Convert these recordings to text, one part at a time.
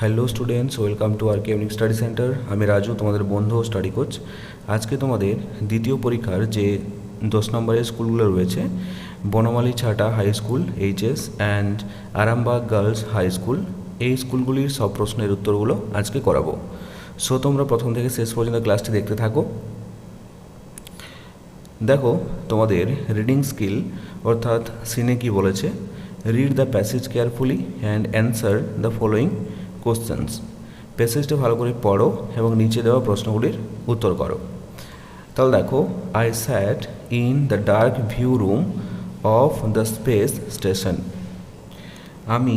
Hello students welcome to R কেমনিক study centre আমি রাজু, তোমাদের বন্ধু ও স্টাডি কোচ আজকে তোমাদের দ্বিতীয় পরীক্ষার যে দশ নম্বরের স্কুলগুলো রয়েছে, Banamali Chhata high school HS and Arambagh girls high school এই স্কুলগুলির সব প্রশ্নের উত্তরগুলো আজকে করাবো। সো তোমরা প্রথম থেকে শেষ পর্যন্ত ক্লাসটি দেখতে থাকো। দেখো, তোমাদের রিডিং স্কিল অর্থাৎ সিনে কি বলেছে? Read the passage carefully and answer the following questions প্যাসেজটা ভালো করে পড়ো এবং নিচে দেওয়া প্রশ্নগুলির উত্তর করো। তাহলে দেখো I sat in the dark view room of the space station আমি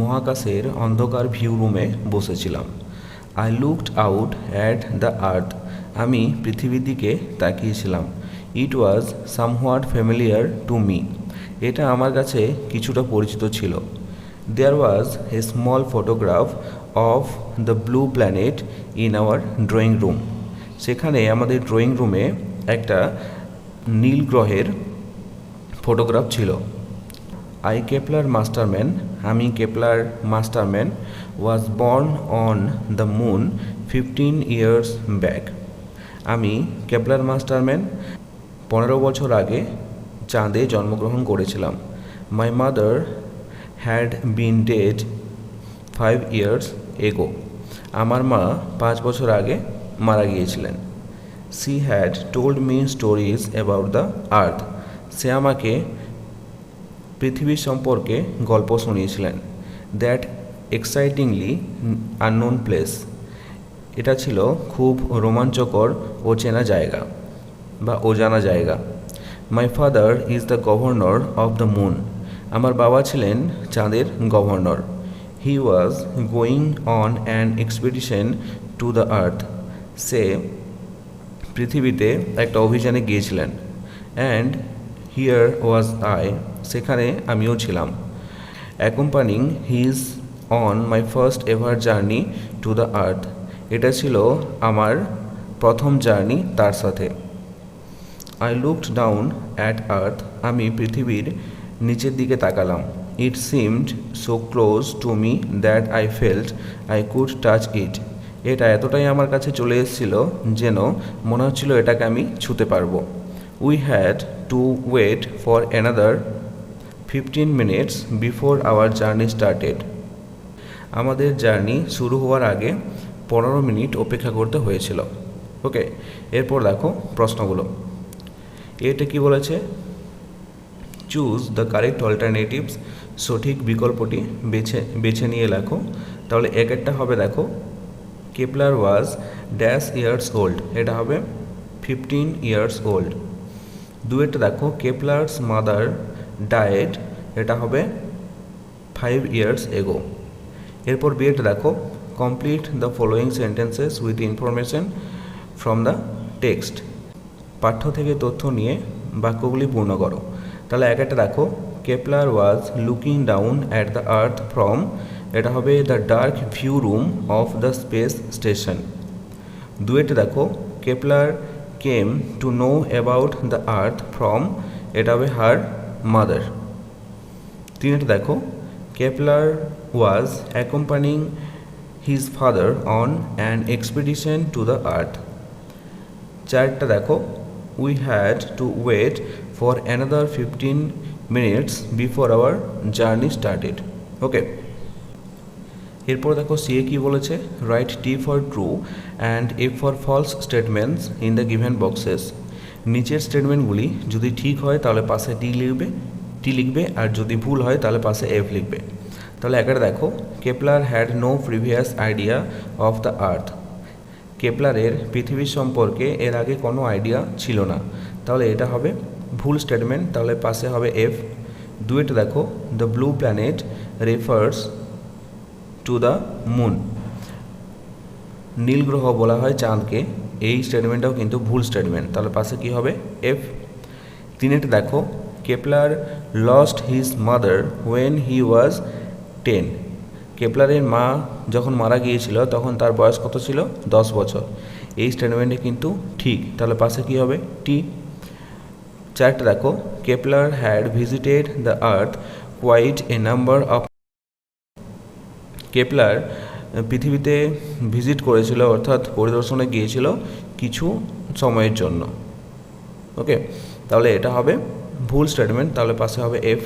মহাকাশের অন্ধকার ভিউ রুমে বসেছিলাম। I looked out at the earth আমি পৃথিবীর দিকে তাকিয়েছিলাম। It was somewhat familiar to me এটা আমার কাছে কিছুটা পরিচিত ছিল। There was a small photograph of the blue planet in our drawing room সেখানে আমাদের ড্রয়িং রুমে একটা নীল গ্রহের ফটোগ্রাফ ছিল। আই কেপলার মাস্টারম্যান আমি Kepler Masterman was born on the moon fifteen years back আমি কেপলার মাস্টারম্যান পনেরো বছর আগে চাঁদে জন্মগ্রহণ করেছিলাম। My mother had been dead five years ago আমার মা পাঁচ বছর আগে মারা গিয়েছিলেন। She had told me stories about the earth সে আমাকে পৃথিবীর সম্পর্কে গল্প শুনিয়েছিলেন। দ্যাট এক্সাইটিংলি আননোন প্লেস এটা ছিল খুব রোমাঞ্চকর ও চেনা জায়গা বা অজানা জায়গা। My father is the governor of the moon আমার বাবা ছিলেন চাঁদের governor. He was going on an expedition to the earth সে পৃথিবীতে একটা অভিযানে গিয়েছিলেন। অ্যান্ড হিয়ার ওয়াজ আই সেখানে আমিও ছিলাম। Accompanying his on my first ever journey to the earth এটা ছিল আমার প্রথম জার্নি তার সাথে। I looked down at earth আমি পৃথিবীর নিচের দিকে তাকালাম। It seemed so close to me that I felt I could touch it এটা এতটাই আমার কাছে চলে এসেছিল যেন মনে হচ্ছিল এটাকে আমি ছুতে পারব। We had to wait for another fifteen minutes before our journey started আমাদের জার্নি শুরু হওয়ার আগে পনেরো মিনিট অপেক্ষা করতে হয়েছিল। ওকে এরপর দেখো প্রশ্নগুলো। এটা কি বলেছে? চুজ দ্য কারেক্ট অল্টারনেটিভস সঠিক বিকল্পটি বেছে বেছে নিয়ে লেখো। তাহলে এক একটা হবে, দেখো Kepler was dash years old এটা হবে ফিফটিন ইয়ার্স ওল্ড দুয়েরটা দেখো কেপলার্স মাদার ডায়েট এটা হবে ফাইভ ইয়ার্স এগো এরপর বিয়েটা দেখো complete the following sentences with information from the text পাঠ্য থেকে তথ্য নিয়ে বাক্যগুলি পূর্ণ করো। তাহলে এক একটা দেখো Kepler was looking down at the earth from এটা হবে the dark view room of the space station দুয়েটা দেখো Kepler came to know about the earth from এটা হবে হার মাদার তিনটা দেখো Kepler was accompanying his father on an expedition to the earth চারটা দেখো we had to wait for another fifteen minutes before our journey started okay এরপর দেখো সিএ কি বলেছে? Right T for true and F for false statements in the given boxes নিচের স্টেটমেন্টগুলি যদি ঠিক হয়, তাহলে পাশে টি লিখবে টি লিখবে, আর যদি ভুল হয়, তাহলে পাশে এফ লিখবে। তাহলে একটা দেখো Kepler had no previous idea of the earth কেপলারের পৃথিবীর সম্পর্কে এর আগে কোনো আইডিয়া ছিল না। তাহলে এটা হবে ভুল স্টেটমেন্ট তাহলে পাশে হবে এফ দুয়েটা দেখো the blue planet refers to the moon নীল গ্রহ বলা হয় চাঁদকে, এই স্টেটমেন্টটাও কিন্তু ভুল স্টেটমেন্ট তাহলে পাশে কি হবে? এফ তিনেটা দেখো Kepler lost his mother when he was ten কেপলারের মা যখন মারা গিয়েছিল, তখন তার বয়স কত ছিল? দশ বছর। এই স্টেটমেন্টে কিন্তু ঠিক। তাহলে পাশে কি হবে? টি চারটা দেখো Kepler had visited the earth quite a number of Kepler পৃথিবীতে ভিজিট করেছিল, অর্থাৎ পরিদর্শনে গিয়েছিল কিছু সময়ের জন্য। ওকে তাহলে এটা হবে ভুল স্টেটমেন্ট তাহলে পাশে হবে এফ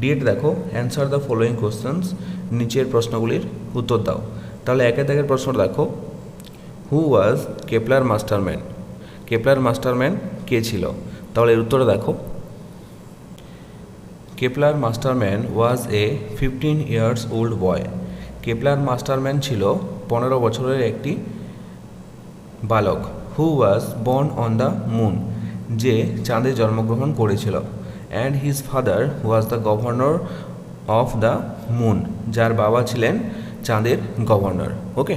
ডিএট দেখো অ্যান্সার দ্য ফলোয়িং কোশ্চেন্স নিচের প্রশ্নগুলির উত্তর দাও। তাহলে একে দাগের প্রশ্ন দেখো who was Kepler Masterman Kepler Masterman কে ছিল। তাহলে এর উত্তরে দেখো। Kepler Masterman was a fifteen years old boy Kepler Masterman ছিল পনেরো বছরের একটি বালক who was born on the moon যে চাঁদে জন্মগ্রহণ করেছিল। And his father was the governor of the moon যার বাবা ছিলেন চাঁদের গভর্নর ওকে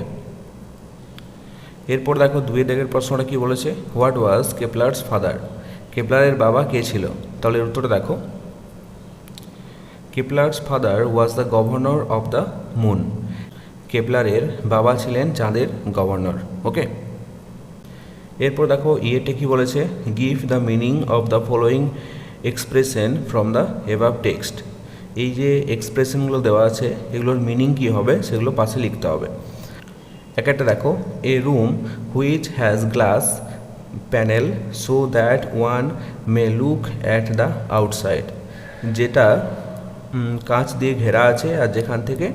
এরপর দেখো দুই দাগের প্রশ্নটা কি বলেছে? হোয়াট ওয়াজ কেপলার্স ফাদার কেপলারের বাবা কে ছিল? তাহলে এর উত্তরটা দেখো। Kepler's father was the governor of the moon কেপলারের বাবা ছিলেন চাঁদের গভর্নর ওকে এরপর দেখো ইয়েটে কি বলেছে? Give the meaning of the following expression from the above text এই যে এক্সপ্রেশনগুলো দেওয়া আছে, এগুলোর মিনিং কী হবে? সেগুলো পাশে লিখতে হবে। একটা দেখো a room which has glass panel so that one may look at the outside যেটা কাঁচ দিয়ে ঘেরা আছে আর যেখান থেকে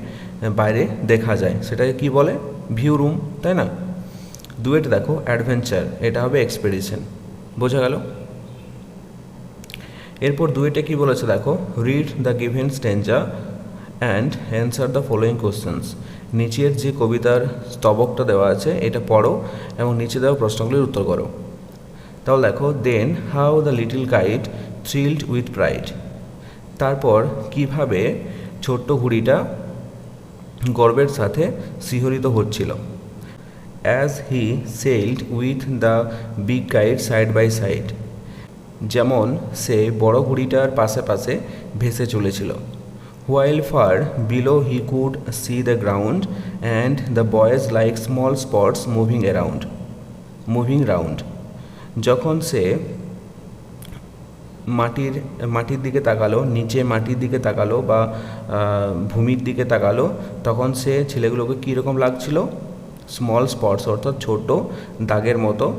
বাইরে দেখা যায়। সেটাকে কি বলে? ভিউ রুম তাই না? দুয়েট দেখো অ্যাডভেঞ্চার এটা হবে এক্সপেডিশন বোঝা গেল? এরপর দুয়েটে কি বলেছে দেখো? Read the given stanza and answer the following questions নিচের যে কবিতার স্তবকটা দেওয়া আছে, এটা পড়ো এবং নিচে দেওয়া প্রশ্নগুলির উত্তর করো। তাহলে দেখো then how the little kite thrilled with pride তারপর, কীভাবে ছোট্ট ঘুড়িটা গর্বের সাথে শিহরিত হচ্ছিল? As he sailed with the big kite side by side যেমন, সে বড় ঘুড়িটার পাশে পাশে ভেসে চলেছিল। While far below he could see the ground and the boys like small spots moving around moving round যখন সে মাটির মাটির দিকে তাকালো, নিচে মাটির দিকে তাকালো বা ভূমির দিকে তাকালো, তখন সে ছেলেগুলোকে কীরকম লাগছিল? স্মল স্পটস অর্থাৎ ছোট দাগের মতো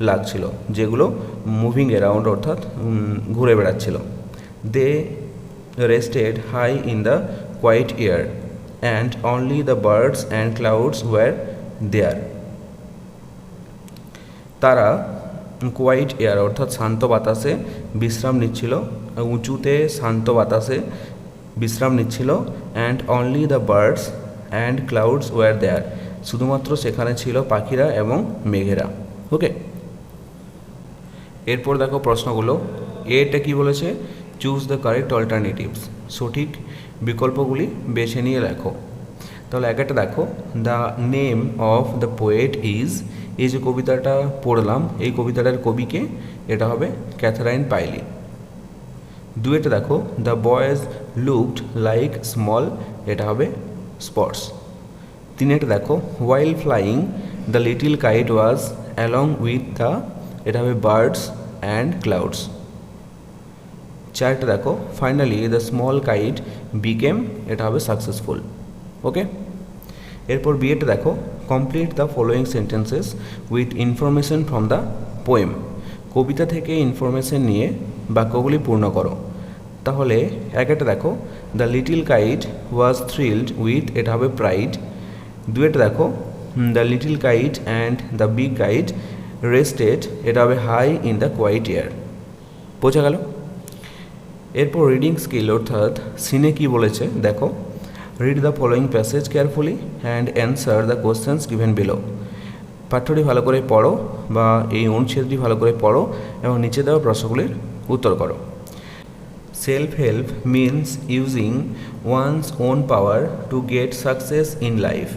লাগছিল, যেগুলো মুভিং অ্যারাউন্ড অর্থাৎ ঘুরে বেড়াচ্ছিল। They rested high in the quiet air and only the birds and clouds were there তারা কোয়াইট এয়ার অর্থাৎ শান্ত বাতাসে বিশ্রাম নিচ্ছিল, উঁচুতে শান্ত বাতাসে বিশ্রাম নিচ্ছিল and only the birds and clouds were there শুধুমাত্র সেখানে ছিল পাখিরা এবং মেঘেরা। ওকে এরপর দেখো প্রশ্নগুলো। এটা কি বলেছে? চুজ দ্য কারেক্ট অল্টারনেটিভস সঠিক বিকল্পগুলি বেছে নিয়ে লেখো। তাহলে এক একটা দেখো। The name of the poet is এই যে কবিতাটা পড়লাম, এই কবিতাটার কবিকে এটা হবে ক্যাথারাইন পাইলি। দুয়েটা দেখো। The boys looked like small এটা হবে স্পটস তিনেটা দেখো। While flying the little kite was along with the এটা হবে বার্ডস অ্যান্ড ক্লাউডস চারটা দেখো finally the small kite became এটা হবে সাকসেসফুল ওকে এরপর বিয়েটা দেখো complete the following sentences with information from the poem কবিতা থেকে ইনফরমেশন নিয়ে বাক্যগুলি পূর্ণ করো। তাহলে এক একটা দেখো the little kite was thrilled with এটা হবে প্রাইড দুয়েটা দেখো the little kite and the big kite rested এটা হবে high in the quiet air বোঝা গেল? এরপর রিডিং স্কিল অর্থাৎ সিনে কি বলেছে? দেখো read the following passage carefully and answer the questions given below পাঠ্যটি ভালো করে পড়ো বা এই অনুচ্ছেদটি ভালো করে পড়ো এবং নিচে দেওয়া প্রশ্নগুলির উত্তর করো। Self help means using one's own power to get success in life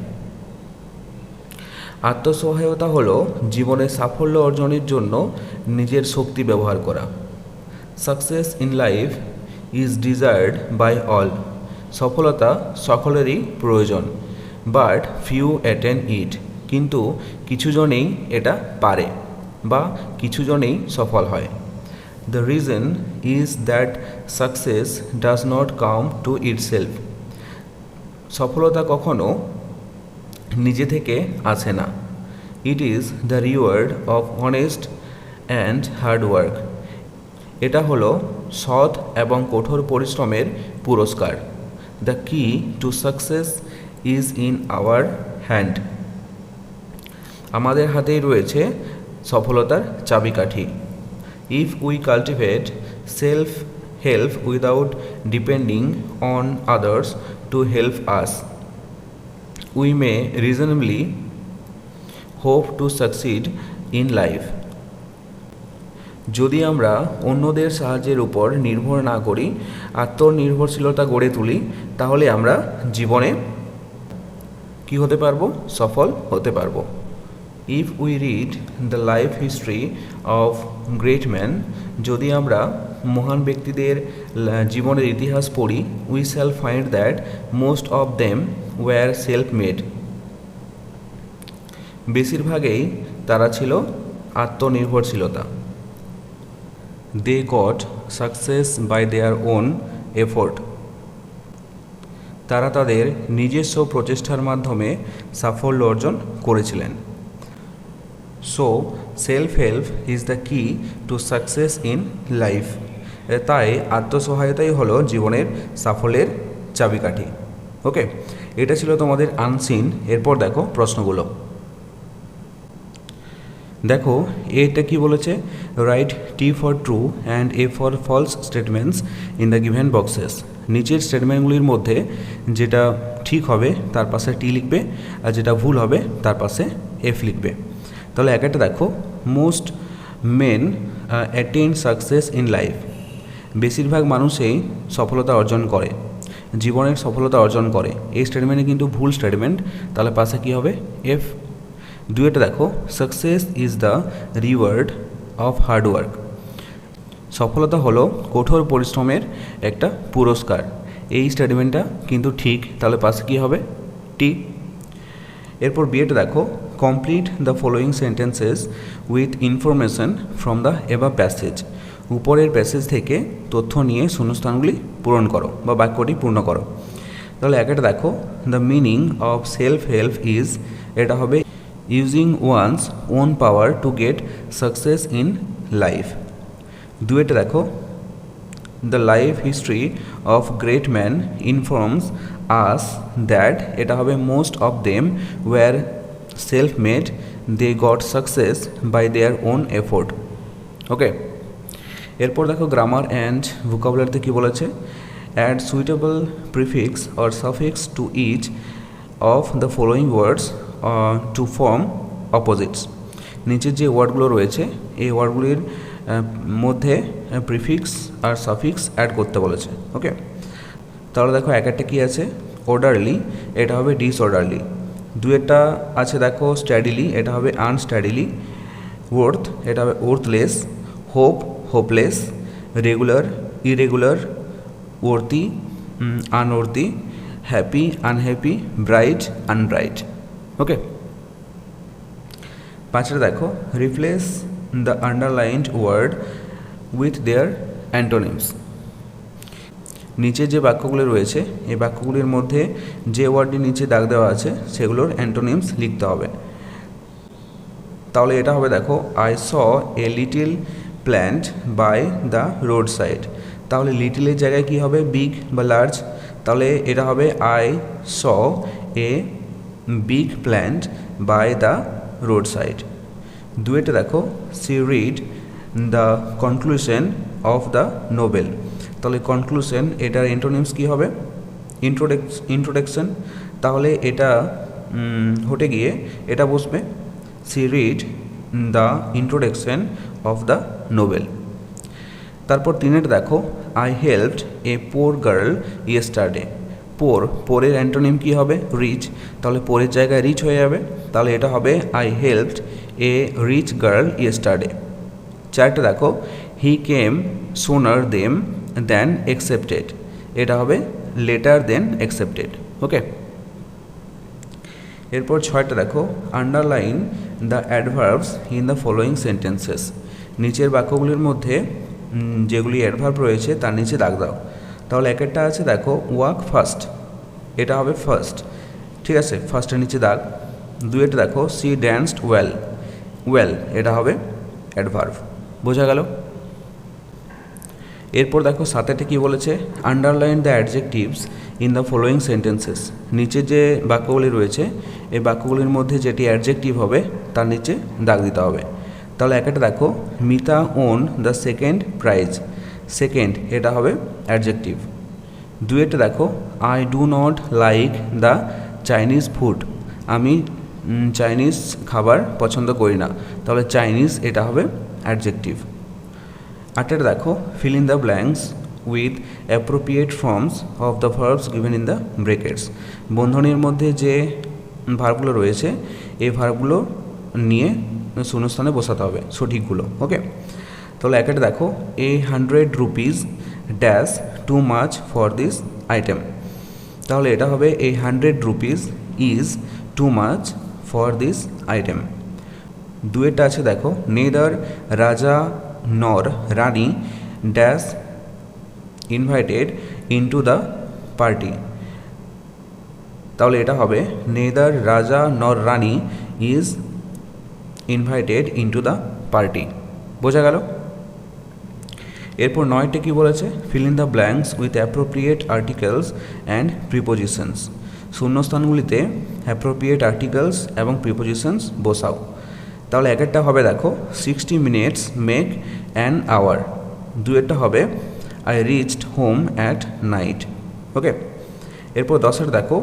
আত্মসহায়তা হলো জীবনে সাফল্য অর্জনের জন্য নিজের শক্তি ব্যবহার করা। Success in life is desired by all সফলতা সকলেরই প্রয়োজন বাট ফিউ অ্যাটেন ইট কিন্তু কিছুজনেই এটা পারে বা কিছুজনেই সফল হয়। The reason is that success does not come to itself সফলতা কখনো নিজে থেকে আসে না। It is the reward of honest and hard work এটা হলো সৎ এবং কঠোর পরিশ্রমের পুরস্কার। The key to success is in our hand আমাদের হাতেই রয়েছে সফলতার চাবিকাঠি। If we cultivate self help without depending on others to help us we may reasonably hope to succeed in life যদি আমরা অন্যদের সাহায্যের উপর নির্ভর না করি, আত্মনির্ভরশীলতা গড়ে তুলি, তাহলে আমরা জীবনে কি হতে পারব? সফল হতে পারব। If we read the life history of great man যদি আমরা মহান ব্যক্তিদের জীবনের ইতিহাস পড়ি we shall find that most of them were self made বেশিরভাগেই তারা ছিল আত্মনির্ভরশীলতা। They got success by their own effort তারা তাদের নিজস্ব প্রচেষ্টার মাধ্যমে সাফল্য অর্জন করেছিলেন। So self help is the key to success in life তাই আত্মসহায়তাই হলো জীবনের সাফল্যের চাবিকাঠি। ওকে এটা ছিল তোমাদের আনসিন এরপর দেখো প্রশ্নগুলো। দেখো, এটা কি বলেছে? Write T for true and F for false statements in the given boxes নিচের স্টেটমেন্টগুলির মধ্যে যেটা ঠিক হবে, তার পাশে টি লিখবে, আর যেটা ভুল হবে, তার পাশে এফ লিখবে। তাহলে এক একটা দেখো most men attain success in life বেশিরভাগ মানুষই সফলতা অর্জন করে, জীবনের সফলতা অর্জন করে। এই স্টেটমেন্টে কিন্তু ভুল স্টেটমেন্ট তাহলে পাশে কী হবে? এফ দুয়েটা দেখো। Success is the reward of hard work সফলতা হলো কঠোর পরিশ্রমের একটা পুরস্কার। এই স্টেটমেন্টটা কিন্তু ঠিক। তাহলে পাশে কী হবে? টি এরপর বিয়েটা দেখো। Complete the following sentences with information from the এবার প্যাসেজ উপরের প্যাসেজ থেকে তথ্য নিয়ে শূন্যস্থানগুলি পূরণ করো বা বাক্যটি পূর্ণ করো। তাহলে একটা দেখো। The meaning of self help is এটা হবে using one's own power to get success in life দুয়েটা দেখো the life history of great man informs us that এটা হবে most of them were self made they got success by their own effort okay এরপর দেখো grammar and ভোকাবুলারিতে কী বলেছে? Add suitable prefix or suffix to each of the following words to form opposites নিচের যে ওয়ার্ডগুলো রয়েছে, এই ওয়ার্ডগুলির মধ্যে প্রিফিক্স আর সাফিক্স অ্যাড করতে বলেছে ওকে তাহলে দেখো এক একটা কী আছে? অর্ডারলি এটা হবে ডিসঅর্ডারলি দুয়েরটা আছে দেখো স্ট্যাডিলি এটা হবে আনস্ট্যাডিলি ওর্থ এটা হবে worthless hope hopeless regular irregular worthy unworthy happy unhappy bright unbright okay পাঁচটা দেখো। Replace the underlined word with their antonyms নিচে যে বাক্যগুলি রয়েছে, এই বাক্যগুলির মধ্যে যে ওয়ার্ডটি নিচে দাগ দেওয়া আছে, সেগুলোর অ্যান্টোনিমস লিখতে হবে। তাহলে এটা হবে দেখো I saw a little plant by the road side তাহলে লিটিলের জায়গায় কি হবে? বিগ বা লার্জ তাহলে এটা হবে I saw a plant by the road side দুয়েটা দেখো C read the conclusion of the novel তাহলে কনক্লুশন এটার এন্টোনিমস কী হবে? ইন্ট্রোডাক্স ইন্ট্রোডাকশন তাহলে এটা হটে গিয়ে এটা বসবে C read the introduction of the novel তারপর তিনের দেখো I helped a poor girl yesterday poor, পোরের antonym কী হবে? রিচ। তাহলে পোরের জায়গায় রিচ হয়ে যাবে। তাহলে এটা হবে I helped a rich girl yesterday চারটে দেখো। হি কেম সোনার দেম দেন অ্যাকসেপ্টেড এটা হবে লেটার দেন অ্যাকসেপ্টেড ওকে এরপর ছয়টা দেখো। Underline the adverbs in the following sentences নিচের বাক্যগুলির মধ্যে যেগুলি অ্যাডভার্ব রয়েছে, তার নিচে দাগ দাও। তাহলে এক একটা আছে, দেখো ওয়াক ফার্স্ট এটা হবে ফার্স্ট ঠিক আছে? ফার্স্টের নিচে দাগ দুয়েটা দেখো সি ড্যান্সড ওয়েল ওয়েল এটা হবে অ্যাডভার্ভ বোঝা গেল? এরপর দেখো সাথেতে কি বলেছে? Underline the adjectives in the following sentences নিচে যে বাক্যগুলি রয়েছে, এই বাক্যগুলির মধ্যে যেটি অ্যাডজেক্টিভ হবে, তার নিচে দাগ দিতে হবে। তাহলে একটা দেখো, Mita won the second prize second এটা হবে অ্যাডজেক্টিভ দুয়েটা দেখো I do not like the Chinese food আমি চাইনিজ খাবার পছন্দ করি না। তাহলে চাইনিজ এটা হবে অ্যাডজেক্টিভ আটের দেখো fill in the blanks with appropriate forms of the verbs given in the brackets বন্ধনীর মধ্যে যে ভার্বগুলো রয়েছে, এই ভার্বগুলো নিয়ে শূন্যস্থানে বসাতে হবে, সঠিকগুলো ওকে তাহলে একটা দেখো a hundred rupees dash too much for this item তাহলে এটা হবে a hundred rupees is too much for this item দুয়েরটা আছে দেখো, neither Raja nor Rani dash invited into the party তাহলে এটা হবে, neither Raja nor Rani is invited into the party বোঝা গেল? এরপর নয়টা কি বলেছে? Fill in the blanks with appropriate articles and prepositions শূন্যস্থানগুলিতে appropriate articles এবং প্রিপোজিশনস বসাও। তাহলে এক একটা হবে দেখো sixty minutes make an hour দুয়েরটা হবে I reached home at night okay এরপর দশের দেখো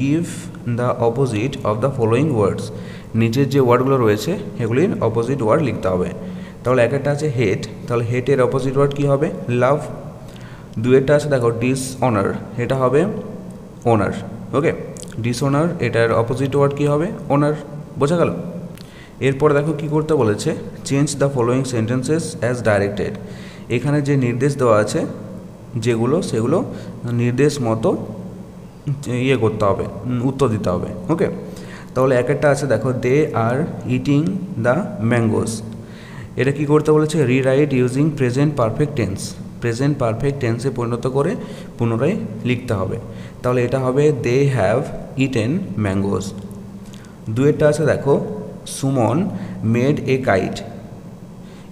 give the opposite of the following words নিচের যে ওয়ার্ডগুলো রয়েছে, এগুলির অপোজিট ওয়ার্ড লিখতে হবে। তাহলে এক একটা আছে হেট তাহলে হেটের অপোজিট ওয়ার্ড কী হবে? লাভ দুয়েরটা আছে, দেখো ডিস অনার এটা হবে ওনার ওকে ডিসঅনার এটার অপোজিট ওয়ার্ড কী হবে? ওনার বোঝা গেল? এরপর দেখো কি করতে বলেছে? Change the following sentences as directed এখানে যে নির্দেশ দেওয়া আছে, যেগুলো, সেগুলো নির্দেশ মতো ইয়ে করতে হবে, উত্তর দিতে হবে ওকে তাহলে এক একটা আছে, দেখো they are eating the mangoes এটা কি করতে বলেছে? Rewrite using present perfect tense present perfect টেন্সে পরিণত করে পুনরায় লিখতে হবে। তাহলে এটা হবে দে হ্যাভ ইটেন ম্যাঙ্গোস দুয়েরটা আছে, দেখো। সুমন মেড এ কাইট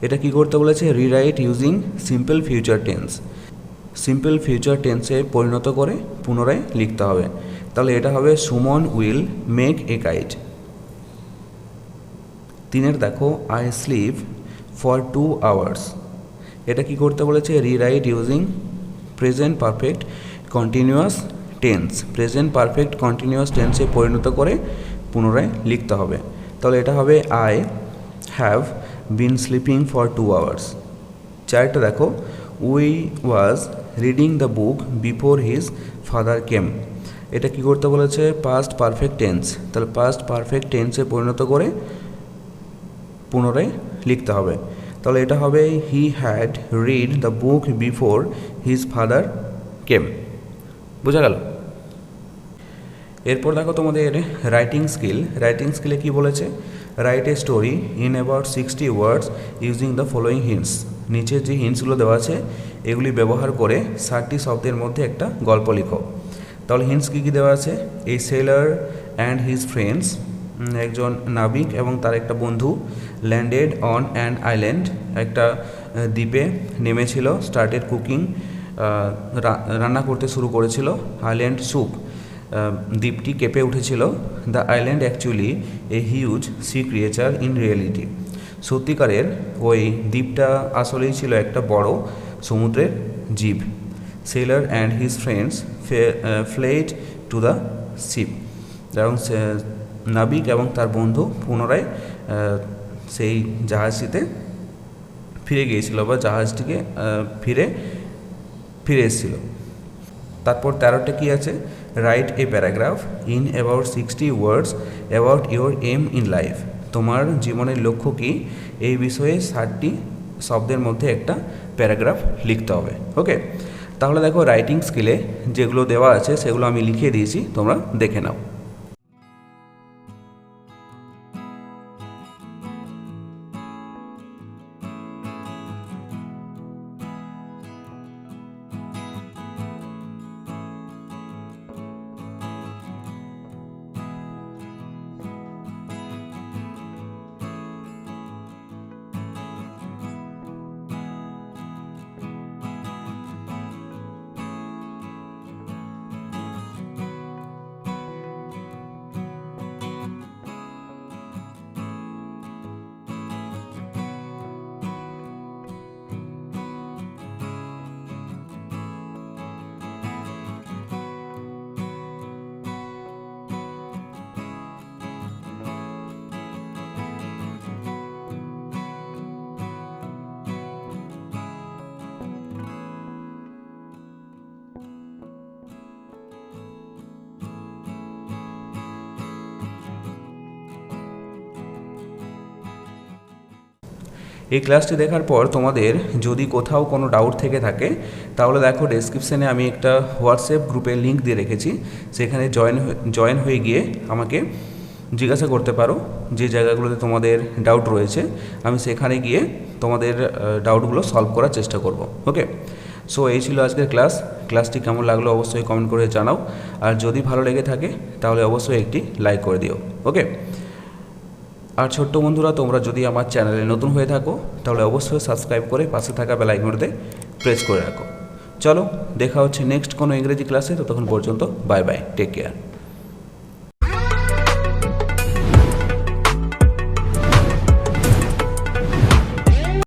এটা কি করতে বলেছে? Rewrite using simple future tense simple future টেন্সে পরিণত করে পুনরায় লিখতে হবে। তাহলে এটা হবে Suman will make a kite তিনের, দেখো I sleep for two hours এটা কি করতে বলেছে? Rewrite using present perfect continuous tense present perfect continuous টেন্সে পরিণত করে পুনরায় লিখতে হবে। তাহলে এটা হবে I have been sleeping for two hours চারটা দেখো। We was reading the book before his father came এটা কি করতে বলেছে? পাস্ট পারফেক্ট টেন্স তাহলে পাস্ট পারফেক্ট টেন্সে পরিণত করে পুনরায় লিখতে হবে। তাহলে এটা হবে he had read the book before his father came বোঝা গেল? এরপর দেখো তোমাদের রাইটিং স্কিল রাইটিং স্কিলে কি বলেছে? Write a story in about sixty words using the following hints নিচে যে হিন্টসগুলো দেওয়া আছে, এগুলি ব্যবহার করে ষাটটি শব্দের মধ্যে একটা গল্প লিখো। তাহলে হিন্টস কী কী দেওয়া আছে? এই সেলার অ্যান্ড হিজ ফ্রেন্ডস একজন নাবিক এবং তার একটা বন্ধু। ল্যান্ডেড অন অ্যান আইল্যান্ড একটা দ্বীপে নেমেছিল স্টার্টেড কুকিং রান্না করতে শুরু করেছিল আইল্যান্ড স্যুপ দ্বীপটি কেঁপে উঠেছিল। The island actually a huge sea creature in reality সত্যিকারের ওই দ্বীপটা আসলেই ছিল একটা বড় সমুদ্রের জীব। Sailor and his friends fled to the ship এবং নাবিক এবং তার বন্ধু পুনরায় সেই জাহাজটিতে ফিরে গিয়েছিল বা জাহাজটিকে ফিরে ফিরে এসেছিল। তারপর তেরোটা কী আছে? Write a paragraph in about sixty words about your aim in life তোমার জীবনের লক্ষ্য কী? এই বিষয়ে ষাটটি শব্দের মধ্যে একটা প্যারাগ্রাফ লিখতে হবে। ওকে? তাহলে দেখো রাইটিং স্কিলে যেগুলো দেওয়া আছে সেগুলো আমি লিখিয়ে দিয়েছি, তোমরা দেখে নাও। এই ক্লাসটি দেখার পর তোমাদের যদি কোথাও কোনো ডাউট থেকে থাকে, তাহলে দেখো ডেসক্রিপশানে আমি একটা হোয়াটসঅ্যাপ গ্রুপের লিঙ্ক দিয়ে রেখেছি। সেখানে জয়েন জয়েন হয়ে গিয়ে আমাকে জিজ্ঞাসা করতে পারো যে জায়গাগুলোতে তোমাদের ডাউট রয়েছে। আমি সেখানে গিয়ে তোমাদের ডাউটগুলো সলভ করার চেষ্টা করব। ওকে সো এই ছিল আজকের ক্লাস ক্লাসটি কেমন লাগল অবশ্যই কমেন্ট করে জানাও। আর যদি ভালো লেগে থাকে, তাহলে অবশ্যই একটি লাইক করে দিও। ওকে আর ছোট্ট বন্ধুরা, তোমরা যদি আমার চ্যানেলে নতুন হয়ে থাকো, তাহলে অবশ্যই সাবস্ক্রাইব করে পাশে থাকা বেল আইকনটিতে প্রেস করে রাখো। চলো, দেখা হচ্ছে নেক্সট কোনো ইংরেজি ক্লাসে ততক্ষণ পর্যন্ত বাই বাই টেক কেয়ার